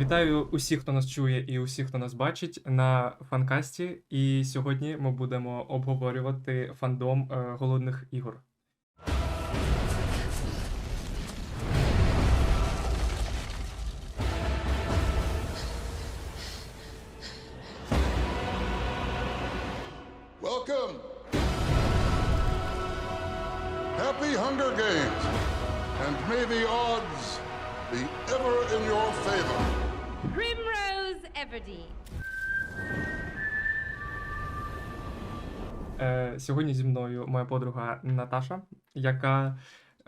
Вітаю усіх, хто нас чує, і усіх, хто нас бачить на фанкасті. І сьогодні ми будемо обговорювати фандом е, голодних ігор. Сьогодні зі мною моя подруга Наташа, яка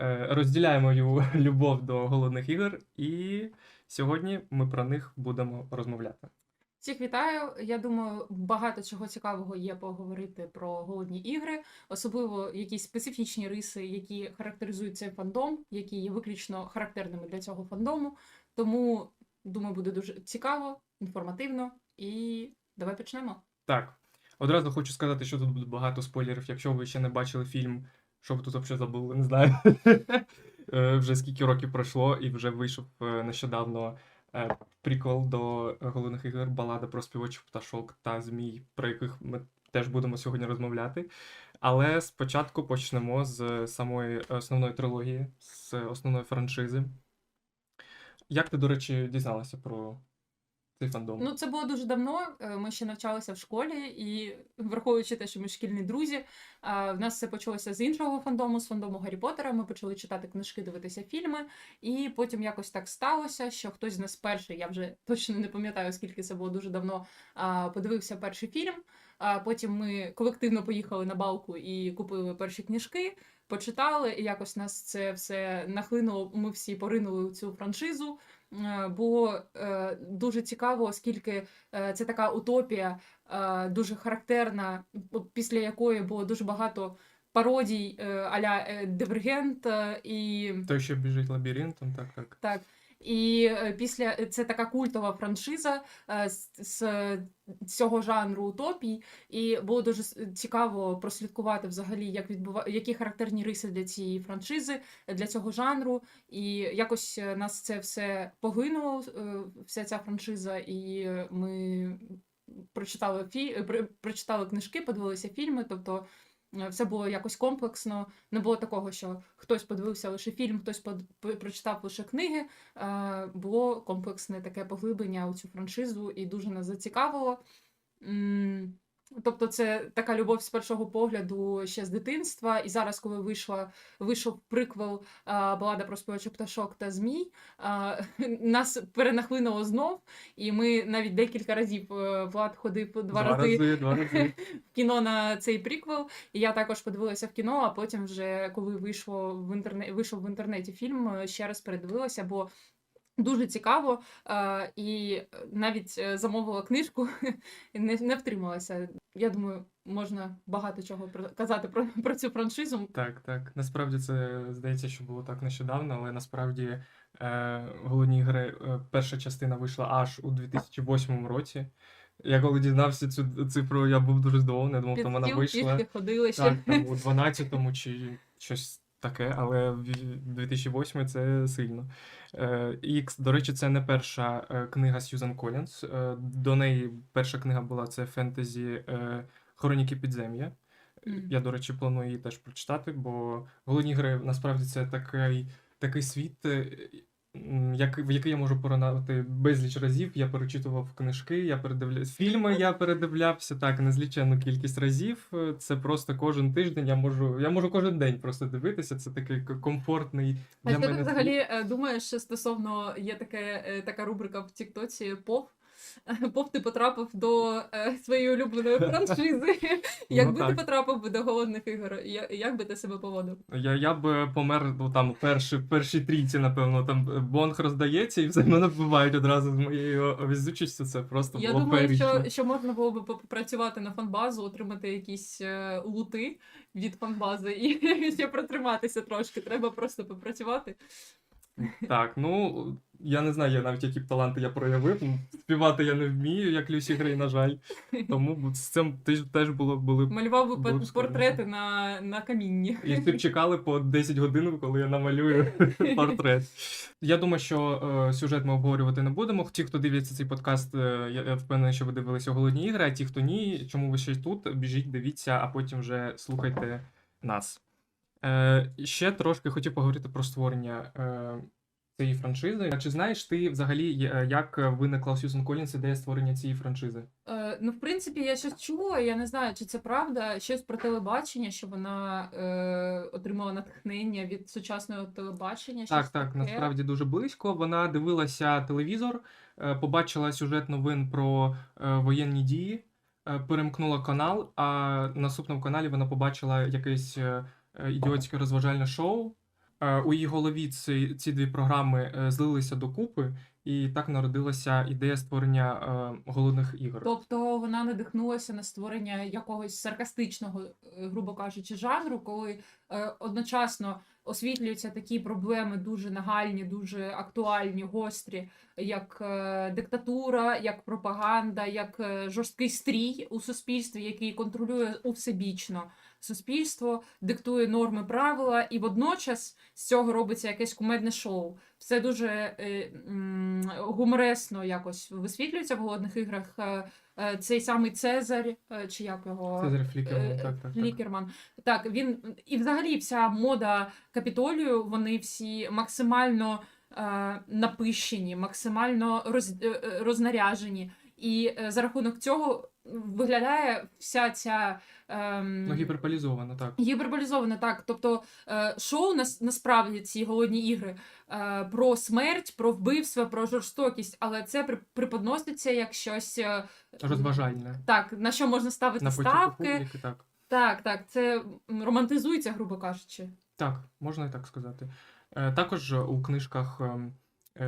е, розділяє мою любов до голодних ігор, і сьогодні ми про них будемо розмовляти. Всіх вітаю. Я думаю, багато чого цікавого є поговорити про голодні ігри, особливо якісь специфічні риси, які характеризують цей фандом, які є виключно характерними для цього фандому. Тому думаю, буде дуже цікаво, інформативно і давай почнемо. Так, одразу хочу сказати, що тут буде багато спойлерів. Якщо ви ще не бачили фільм, що ви тут взагалі забули, не знаю. Е, Вже скільки років пройшло, і вже вийшов е, нещодавно е, приквел до головних ігор Балада про співочих пташок та змій, про яких ми теж будемо сьогодні розмовляти. Але спочатку почнемо з самої основної трилогії, з основної франшизи. Як ти, до речі, дізналася про цей фандом? Ну, це було дуже давно. е, Ми ще навчалися в школі, і враховуючи те, що ми шкільні друзі, е, в нас все почалося з іншого фандому, з фандому Гаррі Поттера. Ми почали читати книжки, дивитися фільми, і потім якось так сталося, що хтось з нас перший, я вже точно не пам'ятаю, скільки це було дуже давно. Подивився перший фільм. Потім ми колективно поїхали на балку і купили перші книжки. Почитали, і якось нас це все нахлинуло. Ми всі поринули у цю франшизу. Е, Було е, дуже цікаво, оскільки е, це така утопія, дуже характерна, після якої було дуже багато пародій аля Дивергент і Той, що біжить лабіринтом, так, так. так. І е, після це така культова франшиза е, з, з цього жанру утопій, і було дуже цікаво прослідкувати взагалі, як відбува... які характерні риси для цієї франшизи, для цього жанру. І якось е, нас це все поглинуло, е, вся ця франшиза, і е, ми прочитали фі... е, прочитали книжки, подивилися фільми. Тобто е, все було якось комплексно. Не було такого, що хтось подивився лише фільм, хтось прочитав лише книги. Е, Було комплексне таке поглиблення у цю франшизу і дуже нас зацікавило. Тобто, це така любов з першого погляду ще з дитинства. І зараз, коли вийшла, вийшов приквел а, Балада про співачих пташок та змій, а, нас перенахлинуло знов. І ми навіть декілька разів е, Влад ходив два, рази рази, два рази. в кіно на цей приквел. І я також подивилася в кіно, а потім, вже коли вийшло в інтернеті, вийшов в інтернеті фільм, е, ще раз передивилася, бо дуже цікаво. е, І навіть замовила книжку не втрималася. Я думаю, можна багато чого про- казати про, про цю франшизу. Так, так. Насправді це здається, що було так нещодавно, але насправді е, голодні ігри, е, перша частина вийшла аж у 2008 році. Я коли дізнався цю цифру, я був дуже здивований, думав, Під там вона стіл вийшла. пішки ходили ще. Так, там у 12-му чи щось таке, але в 2008 це сильно. Е, І, до речі, це не перша е, книга Сьюзан Колінс. Е, До неї перша книга була це фентезі е, Хроніки підзем'я. Мгм. Я, до речі, планую її теж прочитати, бо голодні гри насправді це такий, такий світ, е, як, в який я можу поринати безліч разів. Я перечитував книжки, я передивлявся фільми, я передивлявся так незліченну кількість разів. Е, Це просто кожен тиждень. Я можу, я можу кожен день просто дивитися. Це такий комфортний А для ти мене. взагалі е, думаєш стосовно є таке, е, така рубрика в Тіктоці ПОВ? Пов ти потрапив до е, своєї улюбленої франшизи. Якби ти потрапив до голодних ігор, як би ти себе поводив? Я, я б помер ну, там перші, в першій трійці, напевно, там е, бонг роздається, і все мене вбивають одразу з моєю візучістю. Це просто Я було думаю, феєрично. що, що можна було б попрацювати на фанбазу, отримати якісь е, лути від фанбази і ще протриматися трошки. Треба просто попрацювати. Так, ну я не знаю, я навіть які б таланти я проявив. Співати я не вмію, як Люсі Грей, на жаль. Тому з цим теж, було були б. Малював би Було б пор- складно. портрети на, на камінні. І всі б чекали по 10 годин, коли я намалюю портрет. Я думаю, що е, сюжет ми обговорювати не будемо. Ті, хто дивиться цей подкаст, е, я, я впевнений, що ви дивилися голодні ігри, а ті, хто ні, чому ви ще й тут, біжіть, дивіться, а потім вже слухайте нас. Е, ще трошки хотів поговорити про створення е, цієї франшизи. Чи знаєш ти взагалі, е, як виникла у Сьюзен Колінс ідея створення цієї франшизи? Е, ну, в принципі, я щось чула, я не знаю, чи це правда, щось про телебачення, що вона е, отримала натхнення від сучасного телебачення. Так, так, таке. насправді дуже близько. Вона дивилася телевізор, е, побачила сюжет новин про е, воєнні дії, е, перемкнула канал, а на наступному каналі вона побачила якесь е, е, ідіотське розважальне шоу. Е, У її голові ці, ці дві програми е, злилися докупи, і так народилася ідея створення е, голодних ігор. Тобто вона надихнулася на створення якогось саркастичного, е, грубо кажучи, жанру, коли е, одночасно освітлюються такі проблеми дуже нагальні, дуже актуальні, гострі, як е, диктатура, як пропаганда, як е, жорсткий стрій у суспільстві, який контролює усебічно суспільство, диктує норми, правила, і водночас з цього робиться якесь кумедне шоу. Все дуже е, м, гуморесно якось висвітлюється в голодних іграх. Е, Цей самий Цезарь, е, чи як його Цезарь Флікерман, Е, так, так, так. Флікерман. Так, він і взагалі вся мода Капітолію, вони всі максимально напищені, максимально роз, рознаряжені. І за рахунок цього виглядає вся ця ем, Ну, гіперполізовано, так. Гіперболізовано, так. Тобто е, шоу нас, насправді ці голодні ігри е, про смерть, про вбивство, про жорстокість, але це при, преподноситься як щось е, Розважальне. так, на що можна ставити На ставки. публіки, так. Так, так, це романтизується, грубо кажучи. Так, можна і так сказати. Е, Також у книжках е,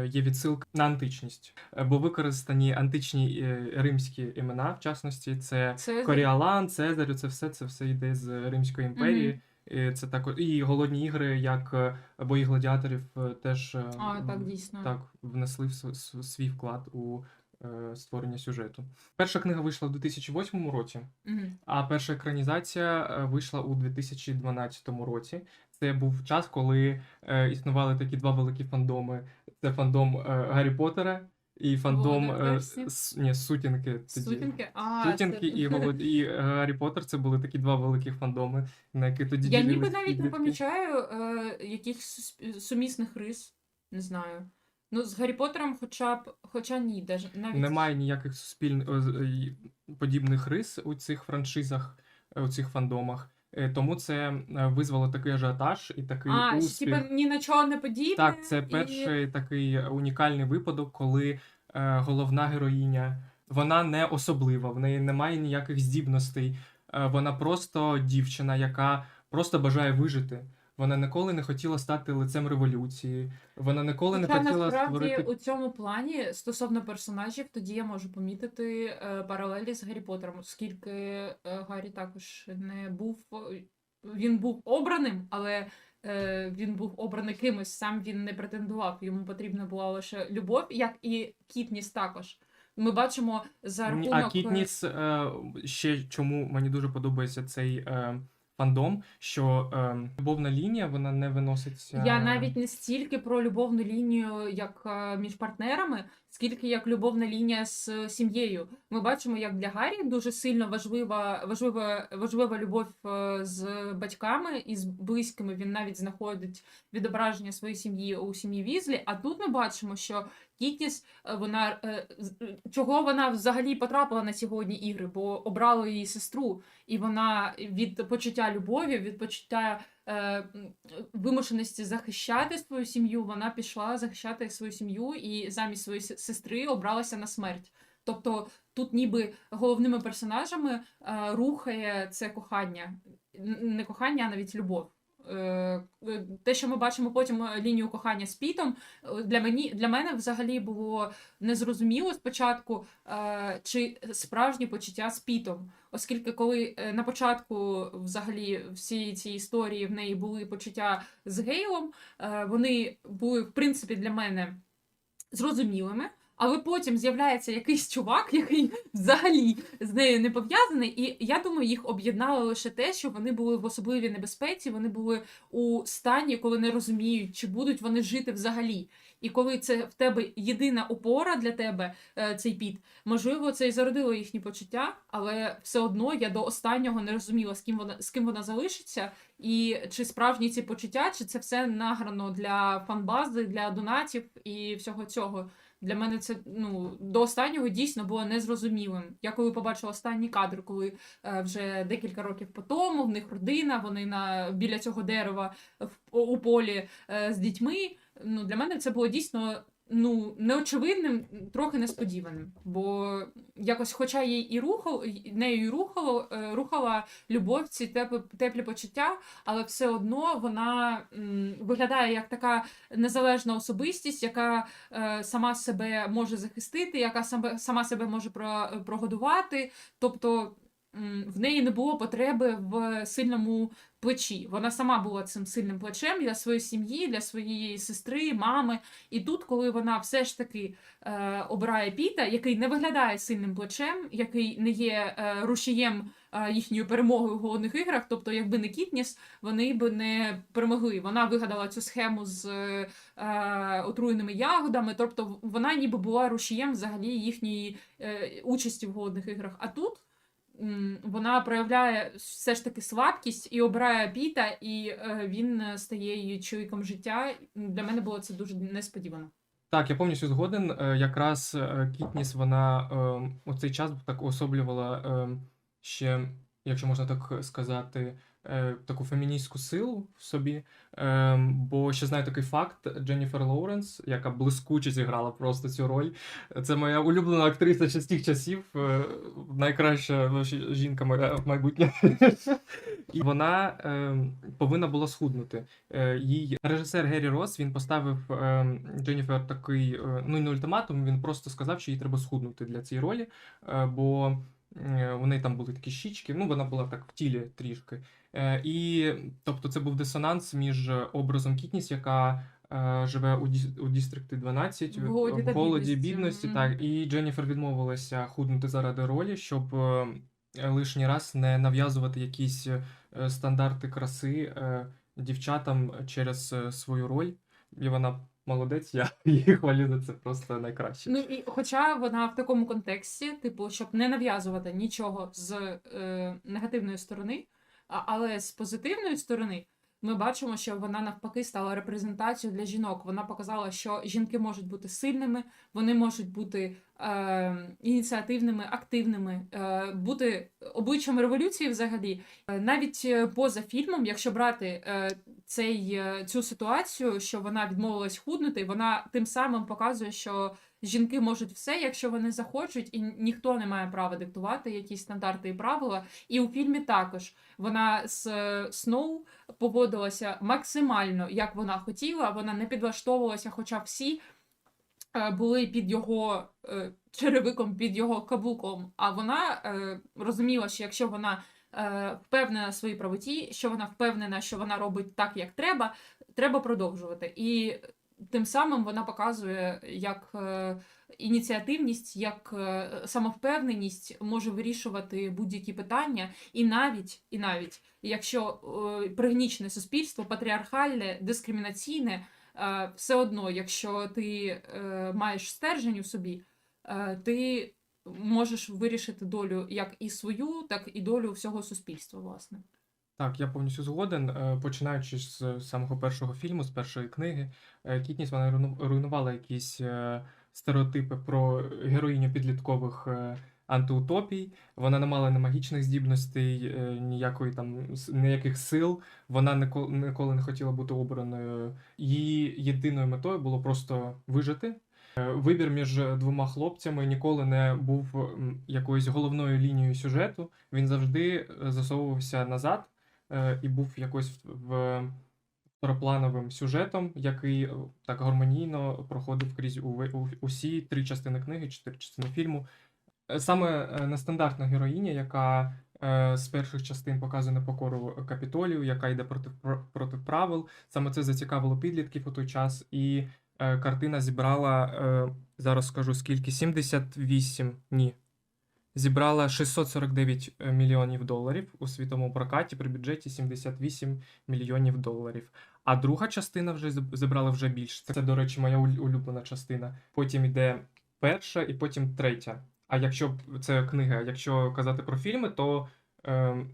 є відсилка на античність, е, бо використані античні е, римські імена, в частності, це Це Коріалан, Цезарю, це все, це все йде з Римської імперії. І це також і голодні ігри, як е, бої гладіаторів, е, теж е, а, так, дійсно. так внесли в свій вклад у е, створення сюжету. Перша книга вийшла у 2008 році. Мгм. А перша екранізація е, вийшла у 2012 році. Це був час, коли е, існували такі два великі фандоми: це фандом е, Гаррі Поттера і фандом е, с- ні, сутінки. тоді. Сутінки? А, Сутінки це- і, Волод... і е, Гаррі Поттер це були такі два великих фандоми, на які тоді Я ніби ділились навіть не підлітки. помічаю е, якихось сумісних рис. Не знаю. Ну, з Гаррі Поттером хоча б, хоча ні, даже навіть Немає ніяких суспільних подібних рис у цих франшизах, е, у цих фандомах. Е, Тому це е, визвало такий ажіотаж і такий А, успіх. типу ні на чого не подібне. Так, це і- перший такий унікальний випадок, коли е, головна героїня вона не особлива, в неї немає ніяких здібностей. Е, вона просто дівчина, яка просто бажає вижити. Вона ніколи не хотіла стати лицем революції. Вона ніколи не хотіла насправді створити. у цьому плані стосовно персонажів, тоді я можу помітити е, паралелі з Гаррі Поттером, оскільки е, Гаррі також не був. Він був обраним, але е, він був обраний кимось, сам він не претендував. Йому потрібна була лише любов, як і Кітніс також. Ми бачимо за рахунок. А Кітніс е, ще чому мені дуже подобається цей е, фандом, що е, любовна лінія вона не виноситься. Я навіть не стільки про любовну лінію, як е, між партнерами, скільки як любовна лінія з е, сім'єю. Ми бачимо, як для Гаррі дуже сильно важлива, важлива, важлива любов е, з батьками і з близькими. Він навіть знаходить відображення своєї сім'ї у сім'ї Візлі. А тут ми бачимо, що Кітніс, е, вона е, е, чого вона взагалі потрапила на ці голодні ігри, бо обрала її сестру, і вона від почуття любові, від почуття е, вимушеності захищати свою сім'ю, вона пішла захищати свою сім'ю і замість своєї сестри обралася на смерть. Тобто тут ніби головними персонажами е, рухає це кохання, не кохання, а навіть любов. Е, Те, що ми бачимо потім е, лінію кохання з Пітом, е, для мені для мене взагалі було незрозуміло спочатку, е, чи справжні почуття з Пітом. Оскільки, коли е, на початку взагалі всі ці історії в неї були почуття з Гейлом, е, вони були в принципі для мене зрозумілими. Але потім з'являється якийсь чувак, який взагалі з нею не пов'язаний, і я думаю, їх об'єднало лише те, що вони були в особливій небезпеці, вони були у стані, коли не розуміють, чи будуть вони жити взагалі. І коли це в тебе єдина опора для тебе, е, цей піт, можливо, це і зародило їхні почуття, але все одно я до останнього не розуміла, з ким вона з ким вона залишиться, і чи справжні ці почуття, чи це все награно для фанбази, для донатів і всього цього. Для мене це ну до останнього дійсно було незрозумілим. Я коли побачила останній кадр, коли е, вже декілька років по тому в них родина, вони на біля цього дерева в, у полі е, з дітьми. Ну для мене це було дійсно ну неочевидним, трохи несподіваним. Бо якось, хоча їй і рухав, нею рухало, рухала любов, ці теплі, теплі почуття, але все одно вона м, виглядає як така незалежна особистість, яка е, сама себе може захистити, яка сама, сама себе може про, прогодувати. Тобто в неї не було потреби в сильному плечі. Вона сама була цим сильним плечем для своєї сім'ї, для своєї сестри, мами. І тут, коли вона все ж таки е, обирає Піта, який не виглядає сильним плечем, який не є е, рушієм е, їхньої перемоги у голодних іграх, тобто, якби не Кітніс, вони б не перемогли. Вона вигадала цю схему з е, отруєними ягодами, тобто вона ніби була рушієм взагалі їхньої е, участі в голодних іграх. А тут вона проявляє все ж таки слабкість і обирає Піта, і е, він е, стає її чоловіком життя. Для мене було це дуже несподівано. Так, я повністю згоден. Е, Якраз Кітніс вона у цей час так уособлювала ще, якщо можна так сказати, е, таку феміністську силу в собі. Е, Бо ще знаю такий факт: Дженніфер Лоуренс, яка блискуче зіграла просто цю роль. Це моя улюблена актриса з тих часів, е, найкраща вообще жінка моя майбутня. І вона е, повинна була схуднути. Е, їй режисер Геррі Рос він поставив е, Дженніфер такий е, ну не ультиматум. Він просто сказав, що їй треба схуднути для цієї ролі, е, бо у неї там були такі щічки. Ну вона була так в тілі трішки. Е, і тобто це був дисонанс між образом Кітніс, яка е, живе у, Діс- у Дістрикті 12 В голоді в голоді бідності. бідності. Мгм. Так, і Дженніфер відмовилася худнути заради ролі, щоб е, лишній раз не нав'язувати якісь е, стандарти краси е, дівчатам через е, свою роль. І вона молодець, я її хвалю за це просто найкраще. Ну і хоча вона в такому контексті, типу, щоб не нав'язувати нічого з е, негативної сторони, а, але з позитивної сторони. Ми бачимо, що вона навпаки стала репрезентацією для жінок. Вона показала, що жінки можуть бути сильними, вони можуть бути ініціативними, активними, е, бути обличчям революції взагалі. Е, Навіть е, поза фільмом, якщо брати е, цей, е, цю ситуацію, що вона відмовилась худнути, вона тим самим показує, що жінки можуть все, якщо вони захочуть, і ніхто не має права диктувати якісь стандарти і правила. І у фільмі також вона з е, Сноу поводилася максимально, як вона хотіла. Вона не підлаштовувалася, хоча всі е, були під його е, черевиком, під його каблуком. А вона е, розуміла, що якщо вона е, впевнена в своїй правоті, що вона впевнена, що вона робить так, як треба, треба продовжувати. І тим самим вона показує, як е, ініціативність, як е, самовпевненість може вирішувати будь-які питання, і навіть, і навіть якщо е, пригнічене суспільство, патріархальне, дискримінаційне, е, все одно, якщо ти е, маєш стержень у собі, е, ти можеш вирішити долю як і свою, так і долю всього суспільства, власне. Так, я повністю згоден. Е, Починаючи з самого першого фільму, з першої книги, е, Кітніс вона руйну- руйнувала якісь е, стереотипи про героїню підліткових е, антиутопій. Вона не мала ні магічних здібностей, е, ніякої там ніяких сил. Вона ніколи, не хотіла бути обраною. Її єдиною метою було просто вижити. Е, Вибір між двома хлопцями ніколи не був якоюсь головною лінією сюжету. Він завжди е, засовувався назад і був якось в второплановим сюжетом, який так гармонійно проходив крізь усі три частини книги, чотири частини фільму. Е, Саме е, нестандартна героїня, яка е, з перших частин показує непокору Капітолію, яка йде проти, проти правил. Саме це зацікавило підлітків у той час, і картина зібрала, зараз скажу скільки, 78, ні. Зібрала 649 мільйонів доларів у світовому прокаті при бюджеті 78 мільйонів доларів. А друга частина вже зібрала вже більше. Це, до речі, моя улюблена частина. Потім йде перша і потім третя. А якщо це книга, якщо казати про фільми, то ем,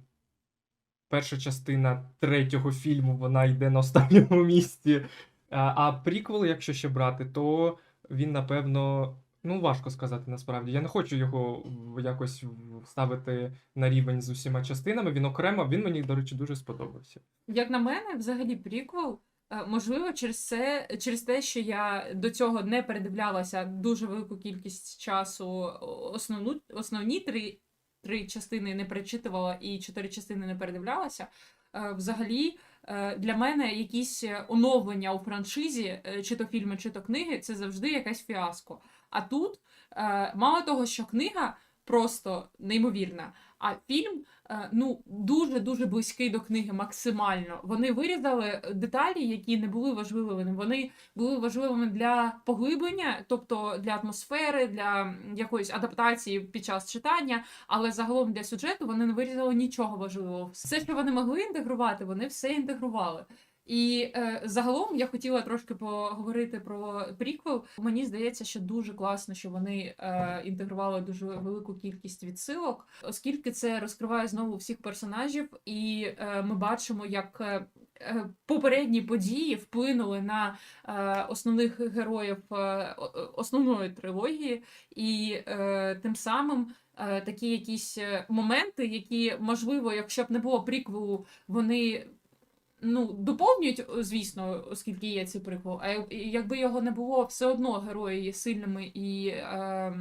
перша частина третього фільму вона йде на останньому місці. А, а приквел, якщо ще брати, то він, напевно, ну важко сказати насправді. Я не хочу його якось ставити на рівень з усіма частинами. Він окремо, він мені, до речі, дуже сподобався. Як на мене, взагалі приквел, е, можливо, через це, через те, що я до цього не передивлялася дуже велику кількість часу, основну, основні три, три частини не перечитувала і чотири частини не передивлялася. е, Взагалі, е, для мене якісь оновлення у франшизі, е, чи то фільми, чи то книги, це завжди якась фіаско. А тут е, мало того, що книга просто неймовірна, а фільм е, ну дуже дуже близький до книги, максимально. Вони вирізали деталі, які не були важливими. Вони були важливими для поглиблення, тобто для атмосфери, для якоїсь адаптації під час читання. Але загалом для сюжету вони не вирізали нічого важливого. Все, що вони могли інтегрувати, вони все інтегрували. І е, загалом я хотіла трошки поговорити про приквел. Мені здається, що дуже класно, що вони е, інтегрували дуже велику кількість відсилок, оскільки це розкриває знову всіх персонажів, і е, ми бачимо, як е, е, попередні події вплинули на е, основних героїв е, основної трилогії, і е, тим самим. е, Такі якісь е, моменти, які можливо, якщо б не було приквелу, вони ну, доповнюють, звісно, оскільки є цей приквел, а якби його не було, все одно герої є сильними і е,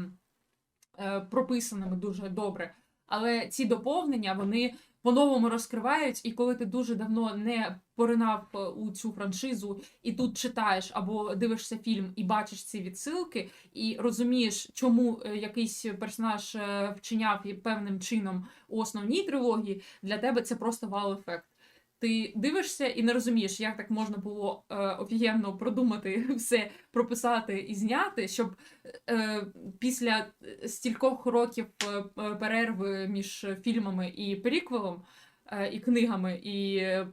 е, прописаними дуже добре. Але ці доповнення вони по-новому розкривають, і коли ти дуже давно не поринав е, у цю франшизу, і тут читаєш або дивишся фільм і бачиш ці відсилки, і розумієш, чому е, якийсь персонаж е, вчиняв певним чином у основній трилогії, для тебе це просто вау-ефект. Ти дивишся і не розумієш, як так можна було е, офігенно продумати все, прописати і зняти, щоб е, після стількох років е, перерви між фільмами і приквелом, е, і книгами, і е,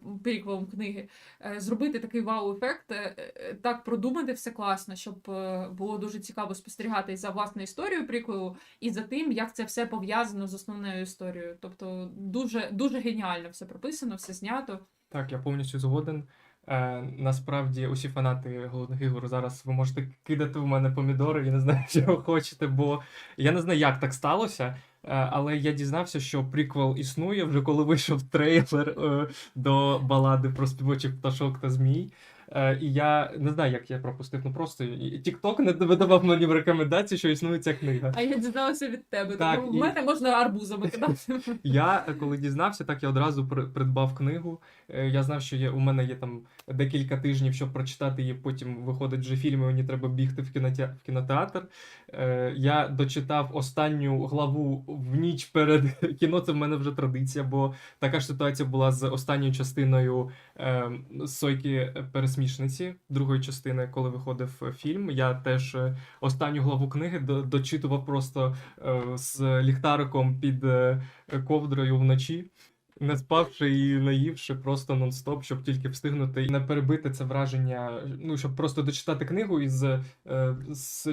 книги, е, зробити такий вау-ефект, е, е, так продумати все класно, щоб е, було дуже цікаво спостерігати за власною історією приквелу, і за тим, як це все пов'язано з основною історією. Тобто дуже, дуже геніально все прописано, все знято. Так, я повністю згоден. Е, насправді, усі фанати голодних ігор зараз ви можете кидати в мене помідори, я не знаю, що ви хочете, бо я не знаю, як так сталося. Е, Але я дізнався, що приквел існує вже коли вийшов трейлер е, до балади про співочих пташок та змій. Е, І я не знаю, як я пропустив. Ну просто і- TikTok не видавав мені в рекомендації, що існує ця книга. А я дізналася від тебе, Так, тому в мене можна арбузами кидати. Я коли дізнався, так я одразу придбав книгу. Я знав, що є, у мене є там декілька тижнів, щоб прочитати її. Потім виходить вже фільм, і мені треба бігти в, кінотеатр. в кінотеатр. Е, Я дочитав останню главу в ніч перед кіно. Це в мене вже традиція, бо така ж ситуація була з останньою частиною е, Сойки пересмішниці, другої частини, коли виходив е, фільм. Я теж е, останню главу книги дочитував просто е, з ліхтариком під е, ковдрою вночі, не спавши і наївши просто нон-стоп, щоб тільки встигнути і не перебити це враження. Ну, щоб просто дочитати книгу і з, е,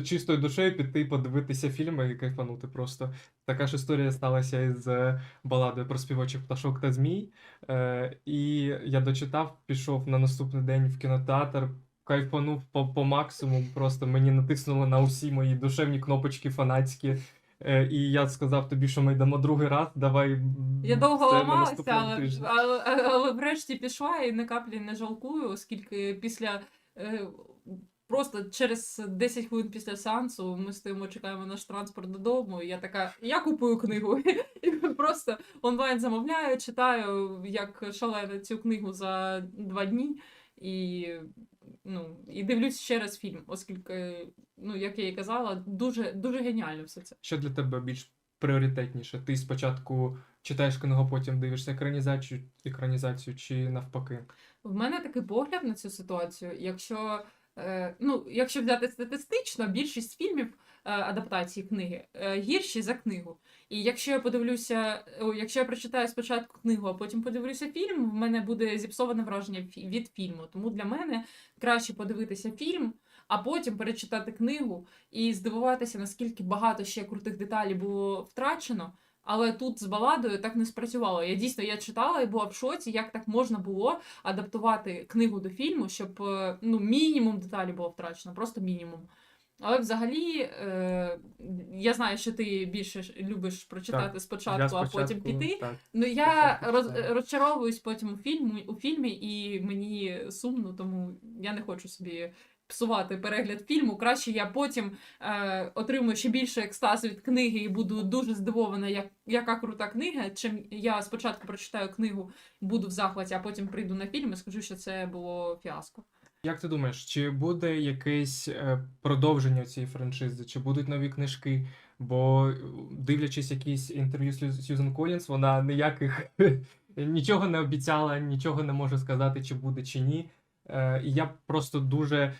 чистою душею піти подивитися фільми і кайфанути просто. Така ж історія сталася із е, баладою про співочих пташок та змій. Е, і я дочитав, пішов на наступний день в кінотеатр. Кайфанув по максимуму, просто мені натиснули на усі мої душевні кнопочки фанатські. Е, і я сказав тобі, що ми йдемо другий раз, давай. Я довго це на ламалася, наступному але, тижні. але, але врешті пішла і ні каплі не жалкую, оскільки після. Е, Просто через 10 хвилин після сеансу ми стоїмо, чекаємо наш транспорт додому. І я така, я купую книгу. І Просто онлайн замовляю, читаю як шалена цю книгу за два дні і, ну, і дивлюсь ще раз фільм, оскільки, ну, як я і казала, дуже, дуже геніально все це. Що для тебе більш пріоритетніше? Ти спочатку читаєш книгу, потім дивишся екранізацію, екранізацію чи навпаки? В мене такий погляд на цю ситуацію. Якщо, ну, якщо взяти статистично, більшість фільмів е, адаптації книги е, гірші за книгу. І якщо я подивлюся, якщо я прочитаю спочатку книгу, а потім подивлюся фільм, в мене буде зіпсоване враження від фільму. Тому для мене краще подивитися фільм. А потім перечитати книгу і здивуватися, наскільки багато ще крутих деталей було втрачено. Але тут з баладою так не спрацювало. Я дійсно я читала і була в шоці, як так можна було адаптувати книгу до фільму, щоб е, ну, мінімум деталі було втрачено, просто мінімум. Але взагалі, е, я знаю, що ти більше любиш прочитати Так, спочатку, а потім піти. Так. Ну я роз, розчаровуюсь потім у фільмі, у фільмі, і мені сумно, тому я не хочу собі псувати перегляд фільму. Краще я потім е, отримую ще більше екстазу від книги і буду дуже здивована, як, яка крута книга. Чим я спочатку прочитаю книгу, буду в захваті, а потім прийду на фільм і скажу, що це було фіаско. Як ти думаєш, чи буде якесь е, продовження цієї франшизи, чи будуть нові книжки? Бо дивлячись якісь інтерв'ю з Сью- Сьюзен Колінс, вона ніяких нічого не обіцяла, нічого не може сказати, чи буде, чи ні. Е, І я просто дуже.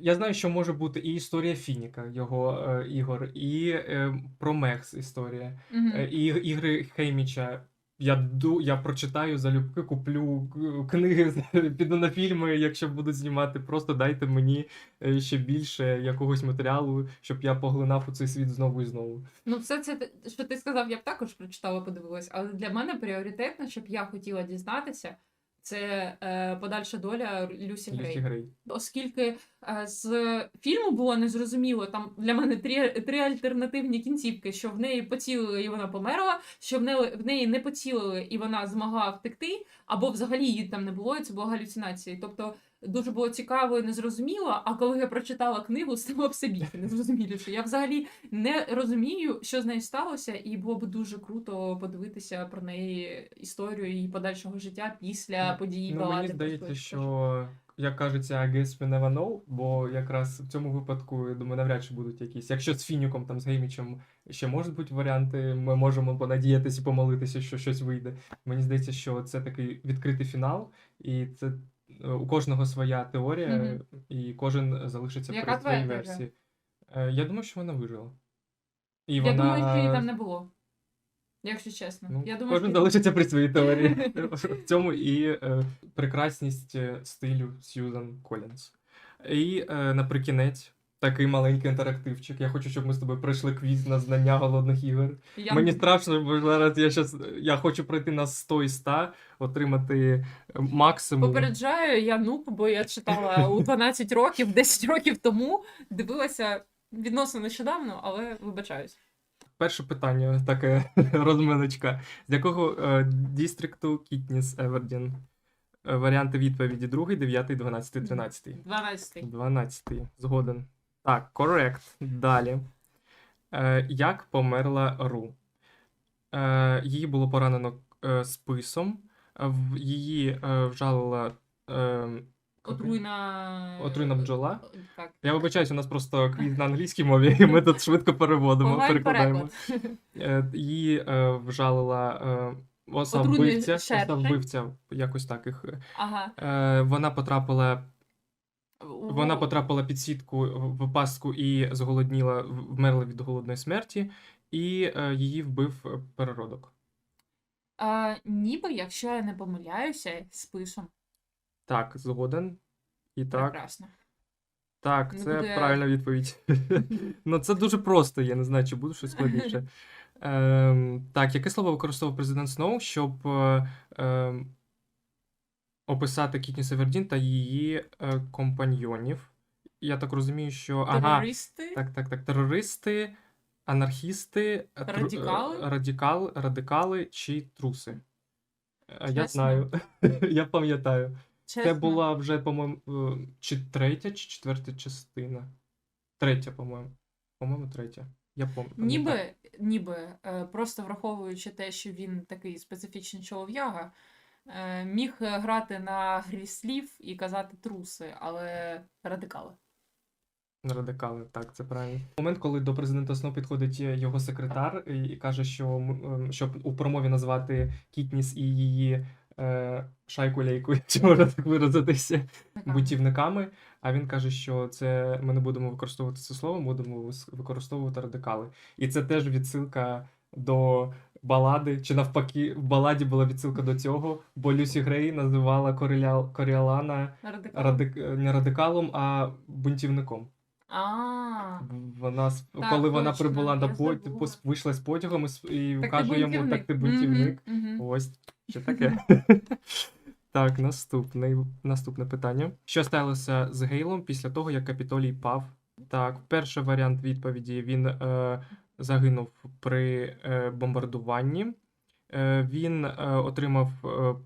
Я знаю, що може бути і історія Фініка, його е, ігор, і е, про Мекс історія, е, і ігри Хейміча. Я ду, я прочитаю залюбки, куплю книги, піду на фільми, якщо будуть знімати. Просто дайте мені е, ще більше якогось матеріалу, щоб я поглинав у цей світ знову і знову. Ну, все це, що ти сказав, я б також прочитала, подивилась, але для мене пріоритетно, щоб я хотіла дізнатися, це е, подальша доля Люсі Грей. Грей. Оскільки е, з фільму було незрозуміло, там для мене три, три альтернативні кінцівки, що в неї поцілили і вона померла, що в неї, в неї не поцілили і вона змогла втекти, або взагалі її там не було, і це була галюцинація. Тобто дуже було цікаво і незрозуміло, а коли я прочитала книгу, стало більше незрозуміліше. Я взагалі не розумію, що з нею сталося, і було б дуже круто подивитися про неї історію її подальшого життя після Ну, події Ну, балади. мені здається, що як кажеться, I guess we never know, бо якраз в цьому випадку, я думаю, навряд чи будуть якісь. Якщо з Фініком, там з Геймічем ще можуть бути варіанти, ми можемо понадіятися і помолитися, що щось вийде. Мені здається, що це такий відкритий фінал, і це у кожного своя теорія, Мгм. і кожен залишиться Яка при своїй теорія? версії. Е, Я думаю, що вона вижила. І Я вона... думаю, що її там не було. Якщо чесно. Ну, я думаю, кожен що... залишиться при своїй теорії. В цьому і е, прекрасність е, стилю Сьюзан Колінс. І е, наприкінець такий маленький інтерактивчик. Я хочу, щоб ми з тобою пройшли квіз на знання голодних ігор. Я... Мені страшно, бо зараз я щас, я хочу пройти на 100 і 100, отримати е, максимум. Попереджаю, я нуб, бо я читала у 12 років, 10 років тому, дивилася відносно нещодавно, але вибачаюсь. Перше питання, таке розминочка. З якого е, дістрікту Кітніс Евердін? Е, Варіанти відповіді: 2, 9, 12, 13. 12. 12. Згоден. Так, корект. Далі. Е, як померла Ру? Е, її було поранено е, списом. В її е, вжалила. Е, Отруйна... Отруйна бджола? Так. Я вибачаюсь, у нас просто квіз на англійській мові, і ми тут швидко переводимо, перекладаємо. Е, Її е, вжалила е, оса вбивця, оса вбивця, якось так їх. е, Ага. Е, Вона потрапила Вона потрапила під сітку в пастку і зголодніла, вмерла від голодної смерті, і е, її вбив е, переродок. А, ніби, якщо я не помиляюся, списом. Так, згоден. І так, Прекрасно. так, Не це буде- правильна відповідь. ну, це дуже просто, я не знаю, чи буде щось складніше. Ем, так, яке слово використовував президент Сноу, щоб е, ем, описати Кітні Севердін та її е, компаньйонів? Я так розумію, що. Ага, Терористи. Так, так, так. Терористи, анархісти, е, тру- Радикали? е, радикал, радикали чи труси. Е, Я Чесно? знаю, я пам'ятаю. Це була вже, по-моєму, е, чи третя, чи четверта частина. Третя, по-моєму. По-моєму, третя. Я пам'ятаю. Ніби, ніби, е, просто враховуючи те, що він такий специфічний чолов'яга, міг е, грати на грі слів і казати труси, але радикали. Радикали, так, це правильно. Момент, коли до президента Сноу підходить е, його секретар і каже, що ем, щоб у промові назвати Кітніс і її е, шайку лейку, якщо можна так виразитися, бутівниками. А він каже, що це ми не будемо використовувати це слово, будемо використовувати радикали. І це теж відсилка до балади, чи навпаки, в баладі була відсилка до цього, бо Люсі Грей називала Коріля... Коріалана Радикали. радик... не радикалом, а бунтівником. А, Вона с- Так, коли вона точно, прибула я пот... забула. пос- вийшла з потягом і, с- і так ти каже йому, так ти бунтівник. Мгм, мгм. Ось що таке. Так, наступний, наступне питання. Що сталося з Гейлом після того, як Капітолій пав? Так, перший варіант відповіді він е, загинув при е, бомбардуванні. Е, він е, отримав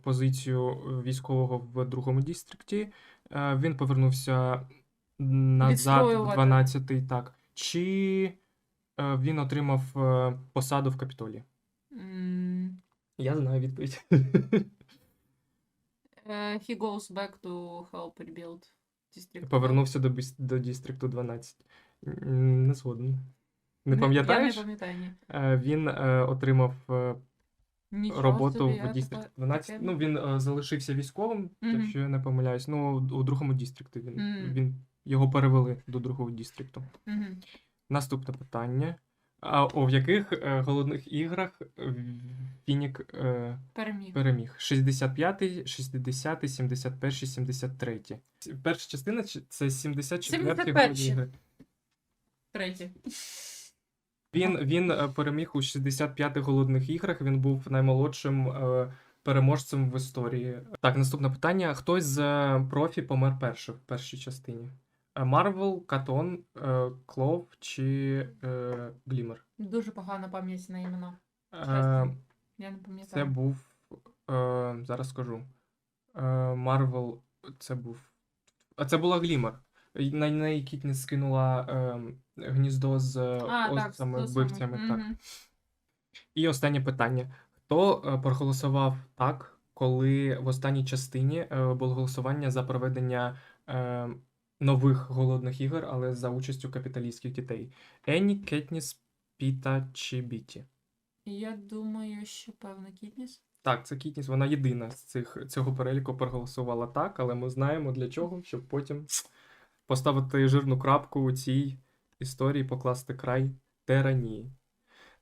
позицію військового в другому дістрикті. Він повернувся назад в 12-й, так. Чи він отримав посаду в Капітолії? М, Я знаю відповідь. He goes back to help rebuild district. Повернувся до, до Дістрікту 12. Не згоден. Не пам'ятаєш? Я не пам'ятаю, ні. Е, Він е, отримав е, Нічого роботу собі, я в Дістрикт таке- 12. таке- Ну, він е, залишився військовим, Мгм. якщо я не помиляюсь. Ну, у другому дістрикті він, Мгм. він його перевели до другого дістрікту. Мгм. Наступне питання. А о, в яких е, голодних іграх е, Фінік е, Переміг. переміг? 65, 60, 71, 73. Перша частина чи- це 74 голодні 71. ігри. Третє. Він, він е, переміг у 65 голодних іграх. Він був наймолодшим е, переможцем в історії. Так, наступне питання: хтось з е, профі помер перший в першій частині? Марвел, Катон, Клов чи Глімер? Дуже погана пам'ять на імена. Е, Я не це був. Е, зараз скажу. Марвел, це був. А це була Глімер. На неї Кітніс скинула е, гніздо з А, так, вбивцями. Так. І останнє питання: хто е, проголосував так, коли в останній частині е, було голосування за проведення е, нових голодних ігор, але за участю капіталістських дітей? Енні, Кетніс, Піта чи Біті? Я думаю, що певна кітніс. Так, це Кітніс, вона єдина з цих цього переліку проголосувала так, але ми знаємо для чого, щоб потім поставити жирну крапку у цій історії, покласти край тиранії.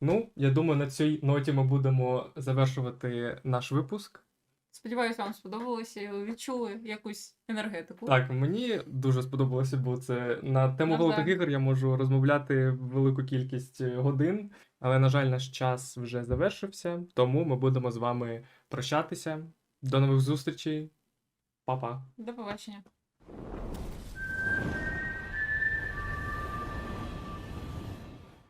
Ну, я думаю, на цій ноті ми будемо завершувати наш випуск. Сподіваюсь, вам сподобалося і ви відчули якусь енергетику. Так, мені дуже сподобалося, бо це на тему голодних ігор я можу розмовляти велику кількість годин, але, на жаль, наш час вже завершився, тому ми будемо з вами прощатися. До нових зустрічей. Па-па. До побачення.